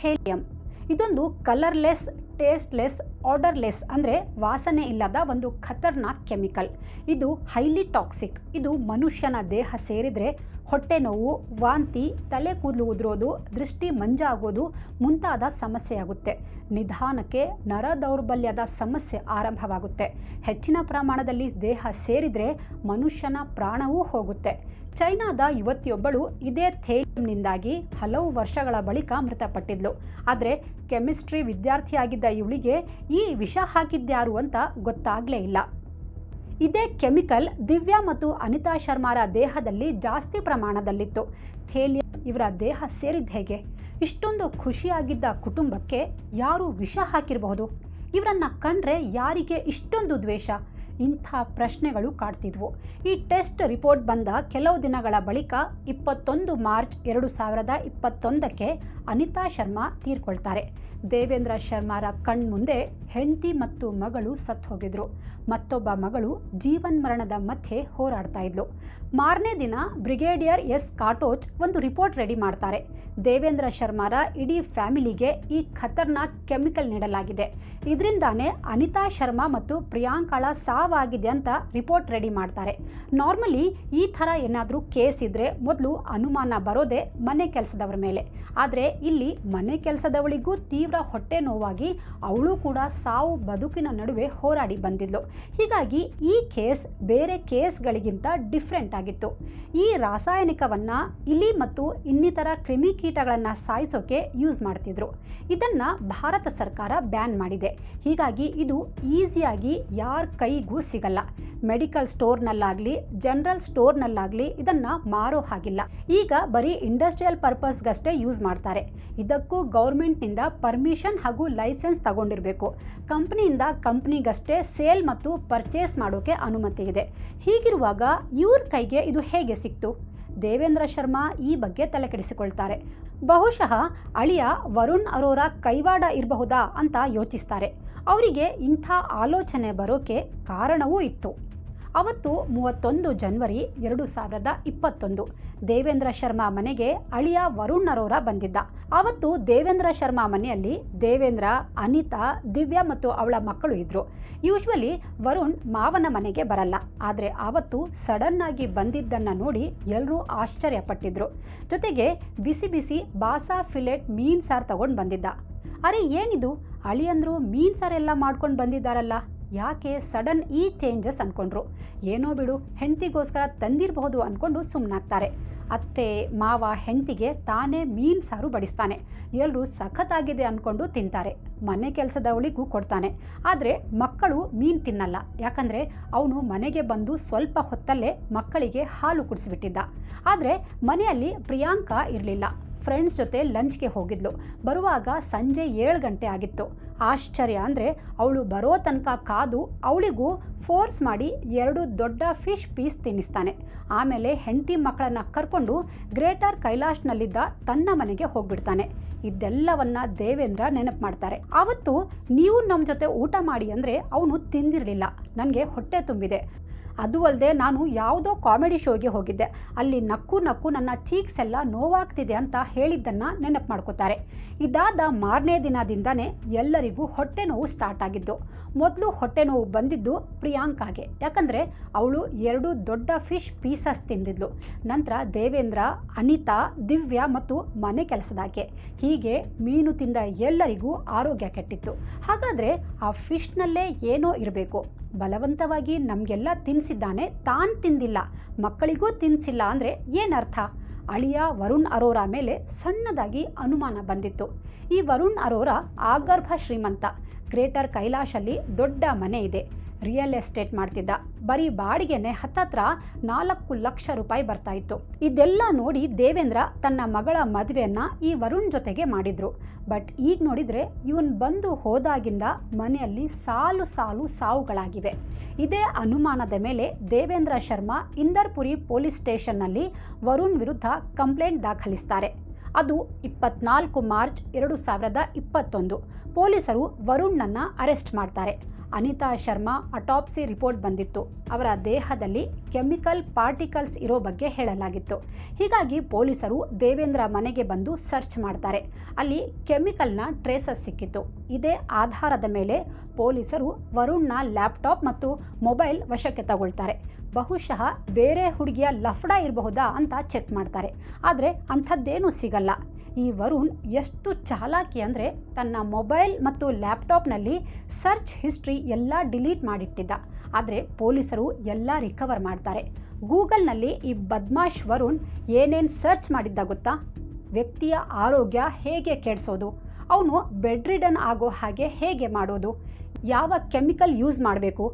S1: ಥೇಲಿಯಂ. ಇದೊಂದು ಕಲರ್ಲೆಸ್, ಟೇಸ್ಟ್ಲೆಸ್, ಆರ್ಡರ್ಲೆಸ್ ಅಂದರೆ ವಾಸನೆ ಇಲ್ಲದ ಒಂದು ಖತರ್ನಾಕ್ ಕೆಮಿಕಲ್. ಇದು ಹೈಲಿ ಟಾಕ್ಸಿಕ್. ಇದು ಮನುಷ್ಯನ ದೇಹ ಸೇರಿದರೆ ಹೊಟ್ಟೆ ನೋವು, ವಾಂತಿ, ತಲೆ ಕೂದಲು ಉದುರೋದು, ದೃಷ್ಟಿ ಮಂಜಾಗೋದು ಮುಂತಾದ ಸಮಸ್ಯೆಯಾಗುತ್ತೆ ನಿಧಾನಕ್ಕೆ ನರ ದೌರ್ಬಲ್ಯದ ಸಮಸ್ಯೆ ಆರಂಭವಾಗುತ್ತೆ. ಹೆಚ್ಚಿನ ಪ್ರಮಾಣದಲ್ಲಿ ದೇಹ ಸೇರಿದರೆ ಮನುಷ್ಯನ ಪ್ರಾಣವೂ ಹೋಗುತ್ತೆ. ಚೈನಾದ ಯುವತಿಯೊಬ್ಬಳು ಇದೇ ಥೇಲಿಯಂನಿಂದಾಗಿ ಹಲವು ವರ್ಷಗಳ ಬಳಿಕ ಮೃತಪಟ್ಟಿದ್ಲು. ಆದರೆ ಕೆಮಿಸ್ಟ್ರಿ ವಿದ್ಯಾರ್ಥಿಯಾಗಿದ್ದ ಇವಳಿಗೆ ಈ ವಿಷ ಹಾಕಿದ್ಯಾರು ಅಂತ ಗೊತ್ತಾಗಲೇ ಇಲ್ಲ. ಇದೇ ಕೆಮಿಕಲ್ ದಿವ್ಯಾ ಮತ್ತು ಅನಿತಾ ಶರ್ಮಾರ ದೇಹದಲ್ಲಿ ಜಾಸ್ತಿ ಪ್ರಮಾಣದಲ್ಲಿತ್ತು. ಥೇಲಿಯಂ ಇವರ ದೇಹ ಸೇರಿದ ಹೇಗೆ? ಇಷ್ಟೊಂದು ಖುಷಿಯಾಗಿದ್ದ ಕುಟುಂಬಕ್ಕೆ ಯಾರು ವಿಷ ಹಾಕಿರಬಹುದು? ಇವರನ್ನ ಕಂಡ್ರೆ ಯಾರಿಗೆ ಇಷ್ಟೊಂದು ದ್ವೇಷ? ಇಂಥ ಪ್ರಶ್ನೆಗಳು ಕಾಡ್ತಿದ್ವು. ಈ ಟೆಸ್ಟ್ ರಿಪೋರ್ಟ್ ಬಂದ ಕೆಲವು ದಿನಗಳ ಬಳಿಕ ಇಪ್ಪತ್ತೊಂದು ಮಾರ್ಚ್ ಎರಡು ಸಾವಿರದ ಇಪ್ಪತ್ತೊಂದಕ್ಕೆ ಅನಿತಾ ಶರ್ಮಾ ತೀರ್ಕೊಳ್ತಾರೆ. ದೇವೇಂದ್ರ ಶರ್ಮಾರ ಕಣ್ಮುಂದೆ ಹೆಂಡತಿ ಮತ್ತು ಮಗಳು ಸತ್ತು ಹೋಗಿದ್ರು. ಮತ್ತೊಬ್ಬ ಮಗಳು ಜೀವನ್ಮರಣದ ಮಧ್ಯೆ ಹೋರಾಡ್ತಾ ಇದ್ಲು. ಮಾರನೇ ದಿನ ಬ್ರಿಗೇಡಿಯರ್ ಎಸ್ ಕಾಟೋಚ್ ಒಂದು ರಿಪೋರ್ಟ್ ರೆಡಿ ಮಾಡ್ತಾರೆ. ದೇವೇಂದ್ರ ಶರ್ಮಾರ ಇಡೀ ಫ್ಯಾಮಿಲಿಗೆ ಈ ಖತರ್ನಾಕ್ ಕೆಮಿಕಲ್ ನೀಡಲಾಗಿದೆ. ಇದರಿಂದಾನೇ ಅನಿತಾ ಶರ್ಮಾ ಮತ್ತು ಪ್ರಿಯಾಂಕಾಳ ಸಾವಾಗಿದೆ ಅಂತ ರಿಪೋರ್ಟ್ ರೆಡಿ ಮಾಡ್ತಾರೆ. ನಾರ್ಮಲಿ ಈ ಥರ ಏನಾದರೂ ಕೇಸ್ ಇದ್ದರೆ ಮೊದಲು ಅನುಮಾನ ಬರೋದೇ ಮನೆ ಕೆಲಸದವರ ಮೇಲೆ. ಆದರೆ ಇಲ್ಲಿ ಮನೆ ಕೆಲಸದವಳಿಗೂ ತೀವ್ರ ಹೊಟ್ಟೆ ನೋವಾಗಿ ಅವಳು ಕೂಡ ಸಾವು ಬದುಕಿನ ನಡುವೆ ಹೋರಾಡಿ ಬಂದಿದ್ಲು. ಹೀಗಾಗಿ ಈ ಕೇಸ್ ಬೇರೆ ಕೇಸ್ಗಳಿಗಿಂತ ಡಿಫ್ರೆಂಟ್ ಆಗಿತ್ತು. ಈ ರಾಸಾಯನಿಕವನ್ನು ಇಲಿ ಮತ್ತು ಇನ್ನಿತರ ಕ್ರಿಮಿಕೀಟಗಳನ್ನು ಸಾಯಿಸೋಕೆ ಯೂಸ್ ಮಾಡ್ತಿದ್ರು. ಇದನ್ನು ಭಾರತ ಸರ್ಕಾರ ಬ್ಯಾನ್ ಮಾಡಿದೆ. ಹೀಗಾಗಿ ಇದು ಈಸಿಯಾಗಿ ಯಾರ ಕೈಗೂ ಸಿಗಲ್ಲ. ಮೆಡಿಕಲ್ ಸ್ಟೋರ್ನಲ್ಲಾಗಲಿ, ಜನರಲ್ ಸ್ಟೋರ್ನಲ್ಲಾಗಲಿ ಇದನ್ನು ಮಾರೋ ಹಾಗಿಲ್ಲ. ಈಗ ಬರೀ ಇಂಡಸ್ಟ್ರಿಯಲ್ ಪರ್ಪಸ್ಗಷ್ಟೇ ಯೂಸ್ ಮಾಡ್ತಾರೆ. ಇದಕ್ಕೂ ಗೌರ್ಮೆಂಟ್ನಿಂದ ಪರ್ಮಿಷನ್ ಹಾಗೂ ಲೈಸೆನ್ಸ್ ತಗೊಂಡಿರಬೇಕು. ಕಂಪ್ನಿಯಿಂದ ಕಂಪ್ನಿಗಷ್ಟೇ ಸೇಲ್ ಮತ್ತು ಪರ್ಚೇಸ್ ಮಾಡೋಕೆ ಅನುಮತಿ ಇದೆ. ಹೀಗಿರುವಾಗ ಇವ್ರ ಕೈಗೆ ಇದು ಹೇಗೆ ಸಿಕ್ತು? ದೇವೇಂದ್ರ ಶರ್ಮಾ ಈ ಬಗ್ಗೆ ತಲೆಕೆಡಿಸಿಕೊಳ್ತಾರೆ. ಬಹುಶಃ ಅಳಿಯ ವರುಣ್ ಅರೋರಾ ಕೈವಾಡ ಇರಬಹುದಾ ಅಂತ ಯೋಚಿಸ್ತಾರೆ. ಅವರಿಗೆ ಇಂಥ ಆಲೋಚನೆ ಬರೋಕೆ ಕಾರಣವೂ ಇತ್ತು. ಅವತ್ತು ಮೂವತ್ತೊಂದು ಜನ್ವರಿ ಎರಡು ಸಾವಿರದ ಇಪ್ಪತ್ತೊಂದು. ದೇವೇಂದ್ರ ಶರ್ಮಾ ಮನೆಗೆ ಅಳಿಯ ವರುಣ್ ಅರೋರ ಬಂದಿದ್ದ. ಅವತ್ತು ದೇವೇಂದ್ರ ಶರ್ಮಾ ಮನೆಯಲ್ಲಿ ದೇವೇಂದ್ರ, ಅನಿತಾ, ದಿವ್ಯಾ ಮತ್ತು ಅವಳ ಮಕ್ಕಳು ಇದ್ರು. ಯೂಶ್ವಲಿ ವರುಣ್ ಮಾವನ ಮನೆಗೆ ಬರಲ್ಲ. ಆದರೆ ಆವತ್ತು ಸಡನ್ ಆಗಿ ಬಂದಿದ್ದನ್ನು ನೋಡಿ ಎಲ್ಲರೂ ಆಶ್ಚರ್ಯಪಟ್ಟಿದ್ರು. ಜೊತೆಗೆ ಬಿಸಿ ಬಿಸಿ ಬಾಸಾ ಫಿಲೆಟ್ ಮೀನ್ ಸಾರು ತಗೊಂಡು ಬಂದಿದ್ದ. ಅರೆ ಏನಿದು? ಅಳಿಯಂದ್ರು ಮೀನ್ ಸಾರೆಲ್ಲ ಮಾಡ್ಕೊಂಡು ಬಂದಿದ್ದಾರಲ್ಲ. ಯಾಕೆ ಸಡನ್ ಈ ಚೇಂಜಸ್ ಅಂದ್ಕೊಂಡ್ರು ಏನೋ ಬಿಡು, ಹೆಂಡತಿಗೋಸ್ಕರ ತಂದಿರಬಹುದು ಅಂದ್ಕೊಂಡು ಸುಮ್ಮನಾಗ್ತಾರೆ ಅತ್ತೆ, ಮಾವ, ಹೆಂಡತಿಗೆ ತಾನೇ ಮೀನು ಸಾರು ಬಡಿಸ್ತಾನೆ. ಎಲ್ಲರೂ ಸಖತ್ತಾಗಿದೆ ಅಂದ್ಕೊಂಡು ತಿಂತಾರೆ. ಮನೆ ಕೆಲಸದವಳಿಗೂ ಕೊಡ್ತಾನೆ. ಆದರೆ ಮಕ್ಕಳು ಮೀನು ತಿನ್ನಲ್ಲ. ಯಾಕಂದರೆ ಅವನು ಮನೆಗೆ ಬಂದು ಸ್ವಲ್ಪ ಹೊತ್ತಲ್ಲೇ ಮಕ್ಕಳಿಗೆ ಹಾಲು ಕುಡಿಸಿಬಿಟ್ಟಿದ್ದ. ಆದರೆ ಮನೆಯಲ್ಲಿ ಪ್ರಿಯಾಂಕಾ ಇರಲಿಲ್ಲ. ಫ್ರೆಂಡ್ಸ್ ಜೊತೆ ಲಂಚ್ಗೆ ಹೋಗಿದ್ಲು. ಬರುವಾಗ ಸಂಜೆ ಏಳು ಗಂಟೆ ಆಗಿತ್ತು. ಆಶ್ಚರ್ಯ ಅಂದರೆ ಅವಳು ಬರೋ ತನಕ ಕಾದು ಅವಳಿಗೂ ಫೋರ್ಸ್ ಮಾಡಿ ಎರಡು ದೊಡ್ಡ ಫಿಶ್ ಪೀಸ್ ತಿನ್ನಿಸ್ತಾನೆ. ಆಮೇಲೆ ಹೆಂಡತಿ ಮಕ್ಕಳನ್ನು ಕರ್ಕೊಂಡು ಗ್ರೇಟರ್ ಕೈಲಾಶ್ನಲ್ಲಿದ್ದ ತನ್ನ ಮನೆಗೆ ಹೋಗ್ಬಿಡ್ತಾನೆ. ಇದೆಲ್ಲವನ್ನ ದೇವೇಂದ್ರ ನೆನಪು ಮಾಡ್ತಾರೆ. ಆವತ್ತು ನೀವು ನಮ್ಮ ಜೊತೆ ಊಟ ಮಾಡಿ ಅಂದರೆ ಅವನು ತಿಂದಿರಲಿಲ್ಲ. ನನಗೆ ಹೊಟ್ಟೆ ತುಂಬಿದೆ. ಅದು ಅಲ್ಲದೆ ನಾನು ಯಾವುದೋ ಕಾಮಿಡಿ ಶೋಗೆ ಹೋಗಿದ್ದೆ. ಅಲ್ಲಿ ನಕ್ಕು ನಕ್ಕು ನನ್ನ ಚೀಕ್ಸ್ ಎಲ್ಲ ನೋವಾಗ್ತಿದೆ ಅಂತ ಹೇಳಿದ್ದನ್ನು ನೆನಪು ಮಾಡ್ಕೋತಾರೆ. ಇದಾದ ಮಾರನೇ ದಿನದಿಂದನೇ ಎಲ್ಲರಿಗೂ ಹೊಟ್ಟೆ ನೋವು ಸ್ಟಾರ್ಟ್ ಆಗಿದ್ದು. ಮೊದಲು ಹೊಟ್ಟೆ ನೋವು ಬಂದಿದ್ದು ಪ್ರಿಯಾಂಕಾಗೆ. ಯಾಕಂದರೆ ಅವಳು ಎರಡು ದೊಡ್ಡ ಫಿಶ್ ಪೀಸಸ್ ತಿಂದಿದ್ಲು. ನಂತರ ದೇವೇಂದ್ರ, ಅನಿತಾ, ದಿವ್ಯ ಮತ್ತು ಮನೆ ಕೆಲಸದಾಕೆ. ಹೀಗೆ ಮೀನು ತಿಂದ ಎಲ್ಲರಿಗೂ ಆರೋಗ್ಯ ಕೆಟ್ಟಿತ್ತು. ಹಾಗಾದರೆ ಆ ಫಿಶ್ನಲ್ಲೇ ಏನೋ ಇರಬೇಕು. ಬಲವಂತವಾಗಿ ನಮಗೆಲ್ಲ ತಿನ್ನಿಸಿದ್ದಾನೆ ತಾನು ತಿಂದಿಲ್ಲ. ಮಕ್ಕಳಿಗೂ ತಿನ್ನಿಸಿಲ್ಲ ಅಂದರೆ ಏನರ್ಥ? ಅಳಿಯ ವರುಣ್ ಅರೋರಾ ಮೇಲೆ ಸಣ್ಣದಾಗಿ ಅನುಮಾನ ಬಂದಿತ್ತು. ಈ ವರುಣ್ ಅರೋರಾ ಆಗರ್ಭ ಶ್ರೀಮಂತ. ಗ್ರೇಟರ್ ಕೈಲಾಶಲ್ಲಿ ದೊಡ್ಡ ಮನೆ ಇದೆ. ರಿಯಲ್ ಎಸ್ಟೇಟ್ ಮಾಡ್ತಿದ್ದ. ಬರೀ ಬಾಡಿಗೆನೆ ಹತ್ತತ್ರ ನಾಲ್ಕು ಲಕ್ಷ ರೂಪಾಯಿ ಬರ್ತಾ ಇತ್ತು. ಇದೆಲ್ಲ ನೋಡಿ ದೇವೇಂದ್ರ ತನ್ನ ಮಗಳ ಮದುವೆಯನ್ನ ಈ ವರುಣ್ ಜೊತೆಗೆ ಮಾಡಿದ್ರು. ಬಟ್ ಈಗ ನೋಡಿದ್ರೆ ಇವನ್ ಬಂದು ಹೋದಾಗಿಂದ ಮನೆಯಲ್ಲಿ ಸಾಲು ಸಾಲು ಸಾವುಗಳಾಗಿವೆ. ಇದೇ ಅನುಮಾನದ ಮೇಲೆ ದೇವೇಂದ್ರ ಶರ್ಮಾ ಇಂದರ್ಪುರಿ ಪೊಲೀಸ್ ಸ್ಟೇಷನ್ನಲ್ಲಿ ವರುಣ್ ವಿರುದ್ಧ ಕಂಪ್ಲೇಂಟ್ ದಾಖಲಿಸ್ತಾರೆ. ಅದು ಇಪ್ಪತ್ನಾಲ್ಕು ಮಾರ್ಚ್ ಎರಡು ಸಾವಿರದ ಇಪ್ಪತ್ತೊಂದು. ಪೊಲೀಸರು ವರುಣ್ನನ್ನ ಅರೆಸ್ಟ್ ಮಾಡ್ತಾರೆ. ಅನಿತಾ ಶರ್ಮಾ ಅಟಾಪ್ಸಿ ರಿಪೋರ್ಟ್ ಬಂದಿತ್ತು. ಅವರ ದೇಹದಲ್ಲಿ ಕೆಮಿಕಲ್ ಪಾರ್ಟಿಕಲ್ಸ್ ಇರೋ ಬಗ್ಗೆ ಹೇಳಲಾಗಿತ್ತು. ಹೀಗಾಗಿ ಪೊಲೀಸರು ದೇವೇಂದ್ರ ಮನೆಗೆ ಬಂದು ಸರ್ಚ್ ಮಾಡ್ತಾರೆ. ಅಲ್ಲಿ ಕೆಮಿಕಲ್ನ ಟ್ರೇಸಸ್ ಸಿಕ್ಕಿತ್ತು. ಇದೇ ಆಧಾರದ ಮೇಲೆ ಪೊಲೀಸರು ವರುಣ್ನ ಲ್ಯಾಪ್ಟಾಪ್ ಮತ್ತು ಮೊಬೈಲ್ ವಶಕ್ಕೆ ತಗೊಳ್ತಾರೆ. ಬಹುಶಃ ಬೇರೆ ಹುಡುಗಿಯ ಲಫ್ಡ ಇರಬಹುದಾ ಅಂತ ಚೆಕ್ ಮಾಡ್ತಾರೆ. ಆದರೆ ಅಂಥದ್ದೇನೂ ಸಿಗಲ್ಲ. ಈ ವರುಣ್ ಎಷ್ಟು ಚಾಲಾಕಿ ಅಂದರೆ ತನ್ನ ಮೊಬೈಲ್ ಮತ್ತು ಲ್ಯಾಪ್ಟಾಪ್ನಲ್ಲಿ ಸರ್ಚ್ ಹಿಸ್ಟ್ರಿ ಎಲ್ಲ ಡಿಲೀಟ್ ಮಾಡಿಟ್ಟಿದ್ದ. ಆದರೆ ಪೊಲೀಸರು ಎಲ್ಲ ರಿಕವರ್ ಮಾಡ್ತಾರೆ. ಗೂಗಲ್ನಲ್ಲಿ ಈ ಬದ್ಮಾಶ್ ವರುಣ್ ಏನೇನು ಸರ್ಚ್ ಮಾಡಿದ್ದ ಗೊತ್ತಾ? ವ್ಯಕ್ತಿಯ ಆರೋಗ್ಯ ಹೇಗೆ ಕೆಡಿಸೋದು? ಅವನು ಬೆಡ್ ರಿಡನ್ ಆಗೋ ಹಾಗೆ ಹೇಗೆ ಮಾಡೋದು? ಯಾವ ಕೆಮಿಕಲ್ ಯೂಸ್ ಮಾಡಬೇಕು?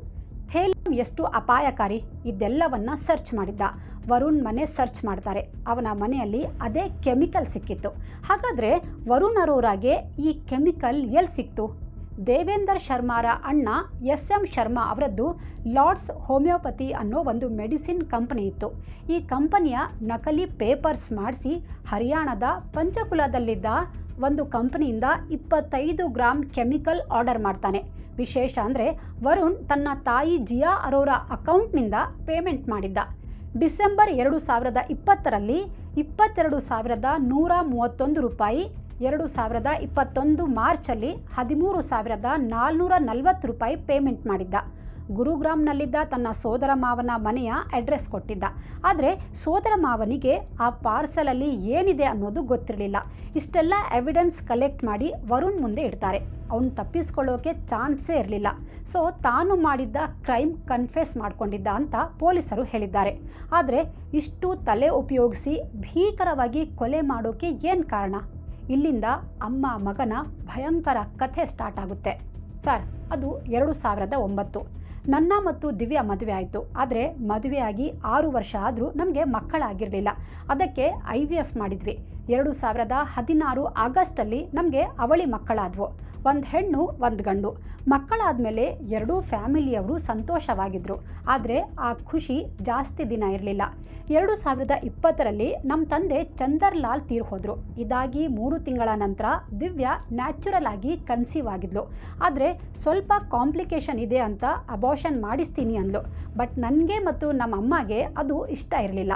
S1: ಥೇಲಿಯಂ ಎಷ್ಟು ಅಪಾಯಕಾರಿ ಇದೆಲ್ಲವನ್ನ ಸರ್ಚ್ ಮಾಡಿದ್ದ. ವರುಣ್ ಮನೆ ಸರ್ಚ್ ಮಾಡ್ತಾರೆ. ಅವನ ಮನೆಯಲ್ಲಿ ಅದೇ ಕೆಮಿಕಲ್ ಸಿಕ್ಕಿತ್ತು. ಹಾಗಾದರೆ ವರುಣ್ ಅರೋರಾಗೆ ಈ ಕೆಮಿಕಲ್ ಎಲ್ಲಿ ಸಿಕ್ತು? ದೇವೇಂದರ್ ಶರ್ಮಾರ ಅಣ್ಣ ಎಸ್ ಎಂ ಶರ್ಮಾ ಅವರದ್ದು ಲಾರ್ಡ್ಸ್ ಹೋಮಿಯೋಪತಿ ಅನ್ನೋ ಒಂದು ಮೆಡಿಸಿನ್ ಕಂಪನಿ ಇತ್ತು. ಈ ಕಂಪನಿಯ ನಕಲಿ ಪೇಪರ್ಸ್ ಮಾಡಿಸಿ ಹರಿಯಾಣದ ಪಂಚಕುಲದಲ್ಲಿದ್ದ ಒಂದು ಕಂಪನಿಯಿಂದ ಇಪ್ಪತ್ತೈದು ಗ್ರಾಮ್ ಕೆಮಿಕಲ್ ಆರ್ಡರ್ ಮಾಡ್ತಾನೆ. ವಿಶೇಷ ಅಂದರೆ ವರುಣ್ ತನ್ನ ತಾಯಿ ಜಿಯಾ ಅರೋರ ಅಕೌಂಟ್ನಿಂದ ಪೇಮೆಂಟ್ ಮಾಡಿದ್ದ. ಡಿಸೆಂಬರ್ ಎರಡು ಸಾವಿರದ ಇಪ್ಪತ್ತರಲ್ಲಿ ಇಪ್ಪತ್ತೆರಡು ಸಾವಿರದ ನೂರ ಮೂವತ್ತೊಂದು ರೂಪಾಯಿ, ಎರಡು ಸಾವಿರದ ಇಪ್ಪತ್ತೊಂದು ಮಾರ್ಚಲ್ಲಿ ಹದಿಮೂರು ಸಾವಿರದ ನಾಲ್ನೂರ ನಲವತ್ತು ರೂಪಾಯಿ ಪೇಮೆಂಟ್ ಮಾಡಿದ್ದ. ಗುರುಗ್ರಾಮ್ನಲ್ಲಿದ್ದ ತನ್ನ ಸೋದರ ಮಾವನ ಮನೆಯ ಅಡ್ರೆಸ್ ಕೊಟ್ಟಿದ್ದ. ಆದರೆ ಸೋದರ ಮಾವನಿಗೆ ಆ ಪಾರ್ಸಲಲ್ಲಿ ಏನಿದೆ ಅನ್ನೋದು ಗೊತ್ತಿರಲಿಲ್ಲ. ಇಷ್ಟೆಲ್ಲ ಎವಿಡೆನ್ಸ್ ಕಲೆಕ್ಟ್ ಮಾಡಿ ವರುಣ್ ಮುಂದೆ ಇಡ್ತಾರೆ. ಅವನು ತಪ್ಪಿಸ್ಕೊಳ್ಳೋಕೆ ಚಾನ್ಸೇ ಇರಲಿಲ್ಲ. ಸೊ ತಾನು ಮಾಡಿದ್ದ ಕ್ರೈಮ್ ಕನ್ಫೆಸ್ ಮಾಡಿಕೊಂಡಿದ್ದ ಅಂತ ಪೊಲೀಸರು ಹೇಳಿದ್ದಾರೆ. ಆದರೆ ಇಷ್ಟು ತಲೆ ಉಪಯೋಗಿಸಿ ಭೀಕರವಾಗಿ ಕೊಲೆ ಮಾಡೋಕೆ ಏನು ಕಾರಣ? ಇಲ್ಲಿಂದ ಅಮ್ಮ ಮಗನ ಭಯಂಕರ ಕಥೆ ಸ್ಟಾರ್ಟ್ ಆಗುತ್ತೆ. ಸರ್, ಅದು ಎರಡು ಸಾವಿರದ ಒಂಬತ್ತು. ನನ್ನ ಮತ್ತು ದಿವ್ಯಾ ಮದುವೆ ಆಯಿತು. ಆದರೆ ಮದುವೆಯಾಗಿ ಆರು ವರ್ಷ ಆದರೂ ನಮಗೆ ಮಕ್ಕಳಾಗಿರಲಿಲ್ಲ. ಅದಕ್ಕೆ ಐ ವಿ ಎಫ್ ಮಾಡಿದ್ವಿ. ಎರಡು ಸಾವಿರದ ಹದಿನಾರು ಆಗಸ್ಟಲ್ಲಿ ನಮಗೆ ಅವಳಿ ಮಕ್ಕಳಾದವು. ಒಂದು ಹೆಣ್ಣು, ಒಂದು ಗಂಡು. ಮಕ್ಕಳಾದಮೇಲೆ ಎರಡೂ ಫ್ಯಾಮಿಲಿಯವರು ಸಂತೋಷವಾಗಿದ್ದರು ಆದರೆ ಆ ಖುಷಿ ಜಾಸ್ತಿ ದಿನ ಇರಲಿಲ್ಲ. ಎರಡು ಸಾವಿರದ ಇಪ್ಪತ್ತರಲ್ಲಿ ನಮ್ಮ ತಂದೆ ಚಂದರ್ ಲಾಲ್ ತೀರ್ ಹೋದರು. ಇದಾಗಿ ಮೂರು ತಿಂಗಳ ನಂತರ ದಿವ್ಯಾ ನ್ಯಾಚುರಲ್ ಆಗಿ ಕನ್ಸೀವ್ ಆಗಿದ್ಲು. ಆದರೆ ಸ್ವಲ್ಪ ಕಾಂಪ್ಲಿಕೇಶನ್ ಇದೆ ಅಂತ ಅಬಾಷನ್ ಮಾಡಿಸ್ತೀನಿ ಅಂದ್ಲು. ಬಟ್ ನನಗೆ ಮತ್ತು ನಮ್ಮ ಅಮ್ಮಗೆ ಅದು ಇಷ್ಟ ಇರಲಿಲ್ಲ.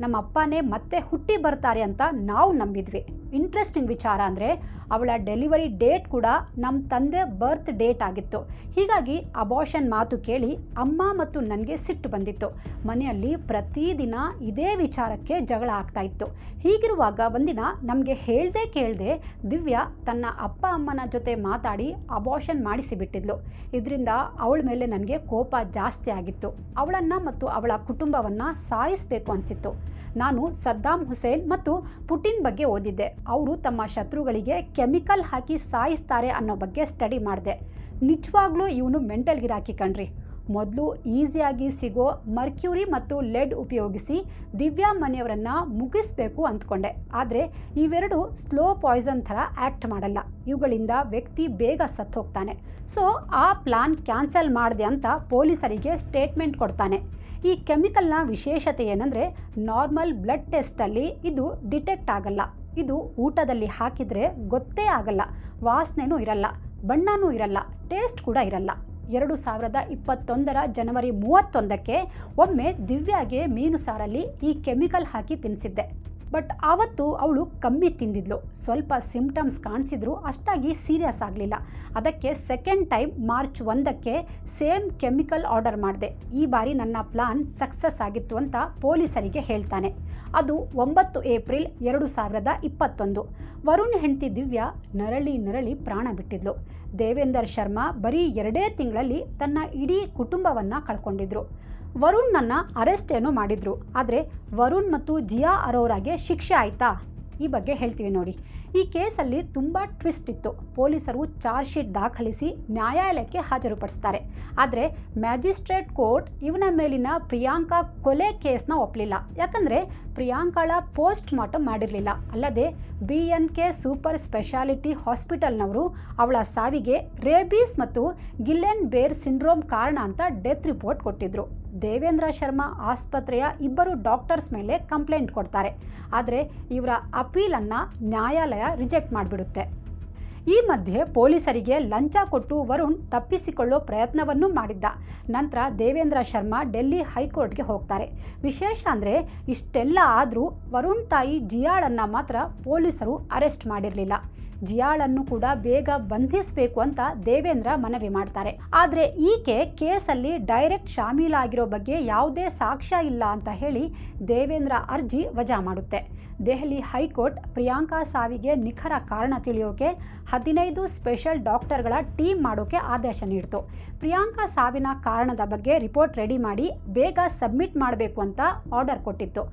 S1: ನಮ್ಮ ಅಪ್ಪನೇ ಮತ್ತೆ ಹುಟ್ಟಿ ಬರ್ತಾರೆ ಅಂತ ನಾವು ನಂಬಿದ್ವಿ. ಇಂಟ್ರೆಸ್ಟಿಂಗ್ ವಿಚಾರ ಅಂದರೆ ಅವಳ ಡೆಲಿವರಿ ಡೇಟ್ ಕೂಡ ನಮ್ಮ ತಂದೆ ಬರ್ತ್ ಡೇಟ್ ಆಗಿತ್ತು. ಹೀಗಾಗಿ ಅಬಾಷನ್ ಮಾತು ಕೇಳಿ ಅಮ್ಮ ಮತ್ತು ನನಗೆ ಸಿಟ್ಟು ಬಂದಿತ್ತು. ಮನೆಯಲ್ಲಿ ಪ್ರತಿದಿನ ಇದೇ ವಿಚಾರಕ್ಕೆ ಜಗಳ ಆಗ್ತಾ ಇತ್ತು. ಹೀಗಿರುವಾಗ ಒಂದಿನ ನಮಗೆ ಹೇಳ್ದೆ ಕೇಳದೆ ದಿವ್ಯಾ ತನ್ನ ಅಪ್ಪ ಅಮ್ಮನ ಜೊತೆ ಮಾತಾಡಿ ಅಬಾಷನ್ ಮಾಡಿಸಿಬಿಟ್ಟಿದ್ಲು. ಇದರಿಂದ ಅವಳ ಮೇಲೆ ನನಗೆ ಕೋಪ ಜಾಸ್ತಿ ಆಗಿತ್ತು. ಅವಳನ್ನು ಮತ್ತು ಅವಳ ಕುಟುಂಬವನ್ನು ಸಾಯಿಸಬೇಕು ಅನಿಸಿತ್ತು. ನಾನು ಸದ್ದಾಂ ಹುಸೇನ್ ಮತ್ತು ಪುಟಿನ್ ಬಗ್ಗೆ ಓದಿದ್ದೆ. ಅವರು ತಮ್ಮ ಶತ್ರುಗಳಿಗೆ ಕೆಮಿಕಲ್ ಹಾಕಿ ಸಾಯಿಸ್ತಾರೆ ಅನ್ನೋ ಬಗ್ಗೆ ಸ್ಟಡಿ ಮಾಡಿದೆ. ನಿಜವಾಗ್ಲೂ ಇವನು ಮೆಂಟಲ್ ಗಿರಾಕಿ ಕಣ್ರಿ. ಮೊದಲು ಈಸಿಯಾಗಿ ಸಿಗೋ ಮರ್ಕ್ಯೂರಿ ಮತ್ತು ಲೆಡ್ ಉಪಯೋಗಿಸಿ ದಿವ್ಯಾ ಮನೆಯವರನ್ನು ಮುಗಿಸ್ಬೇಕು ಅಂದ್ಕೊಂಡೆ ಆದರೆ ಇವೆರಡು ಸ್ಲೋ ಪಾಯ್ಸನ್ ಥರ ಆ್ಯಕ್ಟ್ ಮಾಡಲ್ಲ. ಇವುಗಳಿಂದ ವ್ಯಕ್ತಿ ಬೇಗ ಸತ್ತೋಗ್ತಾನೆ. ಸೊ, ಆ ಪ್ಲಾನ್ ಕ್ಯಾನ್ಸಲ್ ಮಾಡಿದೆ ಅಂತ ಪೊಲೀಸರಿಗೆ ಸ್ಟೇಟ್ಮೆಂಟ್ ಕೊಡ್ತಾನೆ. ಈ ಕೆಮಿಕಲ್ನ ವಿಶೇಷತೆ ಏನಂದರೆ ನಾರ್ಮಲ್ ಬ್ಲಡ್ ಟೆಸ್ಟಲ್ಲಿ ಇದು ಡಿಟೆಕ್ಟ್ ಆಗಲ್ಲ. ಇದು ಊಟದಲ್ಲಿ ಹಾಕಿದರೆ ಗೊತ್ತೇ ಆಗಲ್ಲ. ವಾಸನೆನೂ ಇರಲ್ಲ, ಬಣ್ಣನೂ ಇರಲ್ಲ, ಟೇಸ್ಟ್ ಕೂಡ ಇರಲ್ಲ. ಎರಡು ಸಾವಿರದ ಇಪ್ಪತ್ತೊಂದರ ಜನವರಿ ಮೂವತ್ತೊಂದಕ್ಕೆ ಒಮ್ಮೆ ದಿವ್ಯಾಗೆ ಮೀನು ಸಾರಲ್ಲಿ ಈ ಕೆಮಿಕಲ್ ಹಾಕಿ ತಿನ್ನಿಸಿದ್ದೆ ಬಟ್ ಆವತ್ತು ಅವಳು ಕಮ್ಮಿ ತಿಂದಿದ್ಲು. ಸ್ವಲ್ಪ ಸಿಂಪ್ಟಮ್ಸ್ ಕಾಣಿಸಿದ್ರು, ಅಷ್ಟಾಗಿ ಸೀರಿಯಸ್ ಆಗಲಿಲ್ಲ. ಅದಕ್ಕೆ ಸೆಕೆಂಡ್ ಟೈಮ್ ಮಾರ್ಚ್ ಒಂದಕ್ಕೆ ಸೇಮ್ ಕೆಮಿಕಲ್ ಆರ್ಡರ್ ಮಾಡಿದೆ. ಈ ಬಾರಿ ನನ್ನ ಪ್ಲಾನ್ ಸಕ್ಸಸ್ ಆಗಿತ್ತು ಅಂತ ಪೊಲೀಸರಿಗೆ ಹೇಳ್ತಾನೆ. ಅದು ಒಂಬತ್ತು ಏಪ್ರಿಲ್ ಎರಡು ಸಾವಿರದ ಇಪ್ಪತ್ತೊಂದು. ವರುಣ್ ಹೆಂಡತಿ ದಿವ್ಯಾ ನರಳಿ ನರಳಿ ಪ್ರಾಣ ಬಿಟ್ಟಿದ್ಲು. ದೇವೇಂದರ್ ಶರ್ಮಾ ಬರೀ ಎರಡೇ ತಿಂಗಳಲ್ಲಿ ತನ್ನ ಇಡೀ ಕುಟುಂಬವನ್ನು ಕಳ್ಕೊಂಡಿದ್ರು. ವರುಣ್ನನ್ನು ಅರೆಸ್ಟ್ ಏನೋ ಮಾಡಿದ್ರು. ಆದರೆ ವರುಣ್ ಮತ್ತು ಜಿಯಾ ಅರೋರಾಗೆ ಶಿಕ್ಷೆ ಆಯ್ತಾ? ಈ ಬಗ್ಗೆ ಹೇಳ್ತೀವಿ ನೋಡಿ. ಈ ಕೇಸಲ್ಲಿ ತುಂಬ ಟ್ವಿಸ್ಟ್ ಇತ್ತು. ಪೊಲೀಸರು ಚಾರ್ಜ್ ಶೀಟ್ ದಾಖಲಿಸಿ ನ್ಯಾಯಾಲಯಕ್ಕೆ ಹಾಜರುಪಡಿಸ್ತಾರೆ. ಆದರೆ ಮ್ಯಾಜಿಸ್ಟ್ರೇಟ್ ಕೋರ್ಟ್ ಇವನ ಮೇಲಿನ ಪ್ರಿಯಾಂಕಾ ಕೊಲೆ ಕೇಸ್ನ ಒಪ್ಪಲಿಲ್ಲ ಯಾಕಂದರೆ ಪ್ರಿಯಾಂಕಾಳ ಪೋಸ್ಟ್ ಮಾರ್ಟಮ್ ಮಾಡಿರಲಿಲ್ಲ. ಅಲ್ಲದೆ B N K super speciality ಹಾಸ್ಪಿಟಲ್ನವರು ಅವಳ ಸಾವಿಗೆ ರೇಬೀಸ್ ಮತ್ತು ಗಿಲ್ಲೆನ್ ಬೇರ್ ಸಿಂಡ್ರೋಮ್ ಕಾರಣ ಅಂತ ಡೆತ್ ರಿಪೋರ್ಟ್ ಕೊಟ್ಟಿದ್ರು. ದೇವೇಂದ್ರ ಶರ್ಮಾ ಆಸ್ಪತ್ರೆಯ ಇಬ್ಬರು ಡಾಕ್ಟರ್ಸ್ ಮೇಲೆ ಕಂಪ್ಲೇಂಟ್ ಕೊಡ್ತಾರೆ. ಆದರೆ ಇವರ ಅಪೀಲನ್ನು ನ್ಯಾಯಾಲಯ ರಿಜೆಕ್ಟ್ ಮಾಡಿಬಿಡುತ್ತೆ. ಈ ಮಧ್ಯೆ ಪೊಲೀಸರಿಗೆ ಲಂಚ ಕೊಟ್ಟು ವರುಣ್ ತಪ್ಪಿಸಿಕೊಳ್ಳೋ ಪ್ರಯತ್ನವನ್ನೂ ಮಾಡಿದ್ದ. ನಂತರ ದೇವೇಂದ್ರ ಶರ್ಮಾ ಡೆಲ್ಲಿ ಹೈಕೋರ್ಟ್ಗೆ ಹೋಗ್ತಾರೆ. ವಿಶೇಷ ಅಂದರೆ ಇಷ್ಟೆಲ್ಲ ಆದರೂ ವರುಣ್ ತಾಯಿ ಜಿಯಾಳನ್ನು ಮಾತ್ರ ಪೊಲೀಸರು ಅರೆಸ್ಟ್ ಮಾಡಿರಲಿಲ್ಲ. ಜಿಯಾಳನ್ನು ಕೂಡ ಬೇಗ ಬಂಧಿಸಬೇಕು ಅಂತ ದೇವೇಂದ್ರ ಮನವಿ ಮಾಡ್ತಾರೆ. ಆದರೆ ಈಕೆ ಕೇಸಲ್ಲಿ ಡೈರೆಕ್ಟ್ ಶಾಮೀಲಾಗಿರೋ ಬಗ್ಗೆ ಯಾವುದೇ ಸಾಕ್ಷ್ಯ ಇಲ್ಲ ಅಂತ ಹೇಳಿ ದೇವೇಂದ್ರ ಅರ್ಜಿ ವಜಾ ಮಾಡುತ್ತೆ. ದೆಹಲಿ ಹೈಕೋರ್ಟ್ ಪ್ರಿಯಾಂಕಾ ಸಾವಿಗೆ ನಿಖರ ಕಾರಣ ತಿಳಿಯೋಕೆ ಹದಿನೈದು ಸ್ಪೆಷಲ್ ಡಾಕ್ಟರ್ಗಳ ಟೀಮ್ ಮಾಡೋಕೆ ಆದೇಶ ನೀಡಿತು. ಪ್ರಿಯಾಂಕಾ ಸಾವಿನ ಕಾರಣದ ಬಗ್ಗೆ ರಿಪೋರ್ಟ್ ರೆಡಿ ಮಾಡಿ ಬೇಗ ಸಬ್ಮಿಟ್ ಮಾಡಬೇಕು ಅಂತ ಆರ್ಡರ್ ಕೊಟ್ಟಿತ್ತು.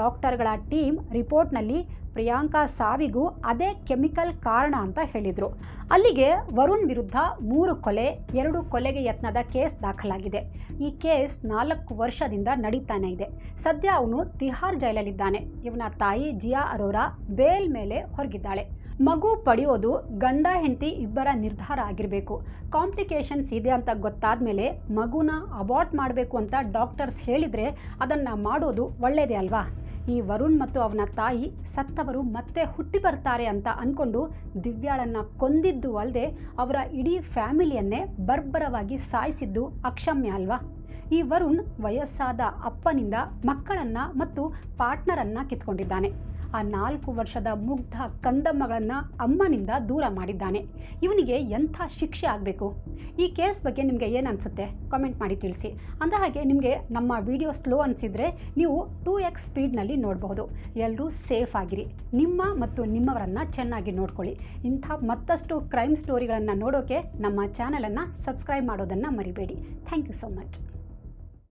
S1: ಡಾಕ್ಟರ್ಗಳ ಟೀಮ್ ರಿಪೋರ್ಟ್ನಲ್ಲಿ ಪ್ರಿಯಾಂಕಾ ಸಾವಿಗೂ ಅದೇ ಕೆಮಿಕಲ್ ಕಾರಣ ಅಂತ ಹೇಳಿದರು. ಅಲ್ಲಿಗೆ ವರುಣ್ ವಿರುದ್ಧ ಮೂರು ಕೊಲೆ, ಎರಡು ಕೊಲೆಗೆ ಯತ್ನದ ಕೇಸ್ ದಾಖಲಾಗಿದೆ. ಈ ಕೇಸ್ ನಾಲ್ಕು ವರ್ಷದಿಂದ ನಡೀತಾನೆ ಇದೆ. ಸದ್ಯ ಅವನು ತಿಹಾರ್ ಜೈಲಲ್ಲಿದ್ದಾನೆ. ಇವನ ತಾಯಿ ಜಿಯಾ ಅರೋರಾ ಬೇಲ್ ಮೇಲೆ ಹೊರಗಿದ್ದಾಳೆ. ಮಗು ಪಡೆಯೋದು ಗಂಡ, ಹೆಂಡತಿ ಇಬ್ಬರ ನಿರ್ಧಾರ ಆಗಿರಬೇಕು. ಕಾಂಪ್ಲಿಕೇಶನ್ಸ್ ಇದೆ ಅಂತ ಗೊತ್ತಾದ ಮೇಲೆ ಮಗುನ ಅಬಾರ್ಟ್ ಮಾಡಬೇಕು ಅಂತ ಡಾಕ್ಟರ್ಸ್ ಹೇಳಿದರೆ ಅದನ್ನು ಮಾಡೋದು ಒಳ್ಳೆಯದೇ ಅಲ್ವಾ? ಈ ವರುಣ್ ಮತ್ತು ಅವನ ತಾಯಿ ಸತ್ತವರು ಮತ್ತೆ ಹುಟ್ಟಿ ಬರ್ತಾರೆ ಅಂತ ಅಂದ್ಕೊಂಡು ದಿವ್ಯಾಳನ್ನು ಕೊಂದಿದ್ದು ಅಲ್ಲದೆ ಅವರ ಇಡೀ ಫ್ಯಾಮಿಲಿಯನ್ನೇ ಬರ್ಬರವಾಗಿ ಸಾಯಿಸಿದ್ದು ಅಕ್ಷಮ್ಯ ಅಲ್ವಾ? ಈ ವರುಣ್ ವಯಸ್ಸಾದ ಅಪ್ಪನಿಂದ ಮಕ್ಕಳನ್ನು ಮತ್ತು ಪಾರ್ಟ್ನರನ್ನು ಕಿತ್ಕೊಂಡಿದ್ದಾನೆ. ಆ ನಾಲ್ಕು ವರ್ಷದ ಮುಗ್ಧ ಕಂದಮ್ಮಗಳನ್ನು ಅಮ್ಮನಿಂದ ದೂರ ಮಾಡಿದ್ದಾನೆ. ಇವನಿಗೆ ಎಂಥ ಶಿಕ್ಷೆ ಆಗಬೇಕು? ಈ ಕೇಸ್ ಬಗ್ಗೆ ನಿಮಗೆ ಏನು ಅನಿಸುತ್ತೆ? ಕಾಮೆಂಟ್ ಮಾಡಿ ತಿಳಿಸಿ. ಅಂದ ಹಾಗೆ ನಿಮಗೆ ನಮ್ಮ ವಿಡಿಯೋ ಸ್ಲೋ ಅನಿಸಿದರೆ ನೀವು ಟೂ ಎಕ್ಸ್ ಸ್ಪೀಡ್ನಲ್ಲಿ ನೋಡಬಹುದು. ಎಲ್ಲರೂ ಸೇಫ್ ಆಗಿರಿ. ನಿಮ್ಮ ಮತ್ತು ನಿಮ್ಮವರನ್ನು ಚೆನ್ನಾಗಿ ನೋಡ್ಕೊಳ್ಳಿ. ಇಂಥ ಮತ್ತಷ್ಟು ಕ್ರೈಮ್ ಸ್ಟೋರಿಗಳನ್ನು ನೋಡೋಕೆ ನಮ್ಮ ಚಾನಲನ್ನು ಸಬ್ಸ್ಕ್ರೈಬ್ ಮಾಡೋದನ್ನು ಮರಿಬೇಡಿ. Thank you so much